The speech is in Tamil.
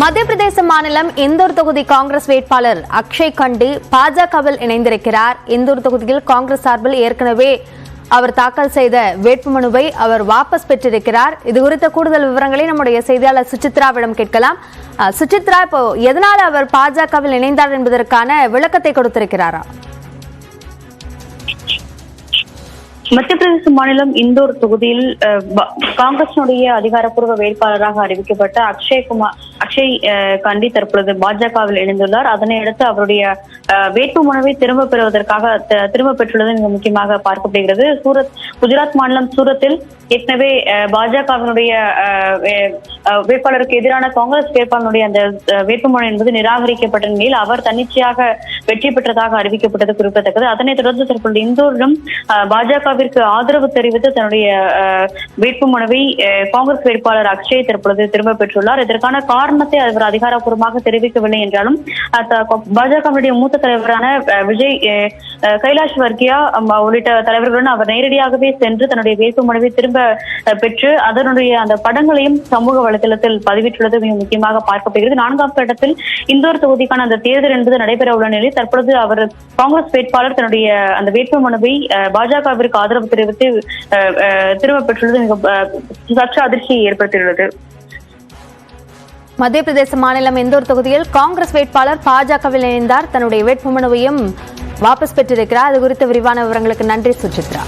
மத்திய பிரதேச மாநிலம் இந்தூர் தொகுதி காங்கிரஸ் வேட்பாளர் அக்ஷய் கண்டி பாஜகவில் இணைந்திருக்கிறார். இந்தூர் தொகுதியில் காங்கிரஸ் சார்பில் ஏற்கனவே அவர் தாக்கல் செய்த வேட்புமனுவை அவர் வாபஸ் பெற்றிருக்கிறார். இது குறித்த கூடுதல் விவரங்களை நம்முடைய செய்தியாளர் சுசித்ராவிடம் கேட்கலாம். சுசித்ரா இப்போ எதனால அவர் பாஜகவில் இணைந்தார் என்பதற்கான விளக்கத்தை கொடுத்திருக்கிறாரா? மத்திய பிரதேச மாநிலம் இந்தோர் தொகுதியில் காங்கிரசினுடைய அதிகாரப்பூர்வ வேட்பாளராக அறிவிக்கப்பட்ட அக்ஷய் குமார் அக்ஷய் கண்டி தற்பொழுது பாஜகவில் இணைந்துள்ளார். அதனை அடுத்து அவருடைய வேட்பு வேட்புமனுவை திரும்ப பெறுவதற்காக த- திரும்ப பெற்றுள்ளது மிக முக்கியமாக பார்க்கப்படுகிறது. சூரத் குஜராத் மாநிலம் சூரத்தில் ஏற்கனவே அஹ், பாஜகவினுடைய அஹ், அஹ், வேட்பாளருக்கு எதிரான காங்கிரஸ் வேட்பாளருடைய அந்த வேட்புமனு என்பது நிராகரிக்கப்பட்ட நிலையில் அவர் தன்னிச்சையாக வெற்றி பெற்றதாக அறிவிக்கப்பட்டது குறிப்பிடத்தக்கது. அதனைத் தொடர்ந்து தற்பொழுது இந்தூரிலும் பாஜகவிற்கு ஆதரவு தெரிவித்து தன்னுடைய வேட்பு மனுவை காங்கிரஸ் வேட்பாளர் அக்ஷய் தற்பொழுது திரும்ப பெற்றுள்ளார். இதற்கான காரணத்தை அவர் அதிகாரப்பூர்வமாக தெரிவிக்கவில்லை என்றாலும் பாஜகவினுடைய மூத்த தலைவரான விஜய் அஹ், கைலாஷ் வர்கியா உள்ளிட்ட தலைவர்களுடன் அவர் நேரடியாகவே சென்று தன்னுடைய வேட்புமனுவை திரும்ப அஹ், பெற்று அதனுடைய அந்த படங்களையும் சமூக வலைதளத்தில் பதிவிட்டுள்ளது மிக முக்கியமாக பார்க்கப்படுகிறது. நான்காம் கட்டத்தில் இந்தோர் தொகுதிக்கான அந்த தேர்தல் என்பது நடைபெற உள்ள நிலையில் தற்பொழுது அவர் காங்கிரஸ் வேட்பாளர் தன்னுடைய அந்த வேட்புமனுவை பாஜகவிற்கு ஆதரவு தெரிவித்து திரும்ப பெற்றுள்ளது. மிக சற்று அதிர்ச்சியை ஏற்படுத்தியுள்ளது. மத்திய பிரதேச மாநிலம் இந்தூர் தொகுதியில் காங்கிரஸ் வேட்பாளர் பாஜகவில் இணைந்தார். தன்னுடைய வேட்புமனுவையும் வாபஸ் பெற்றிருக்கிறார். அது குறித்த விரிவான விவரங்களுக்கு நன்றி சுசித்ரா.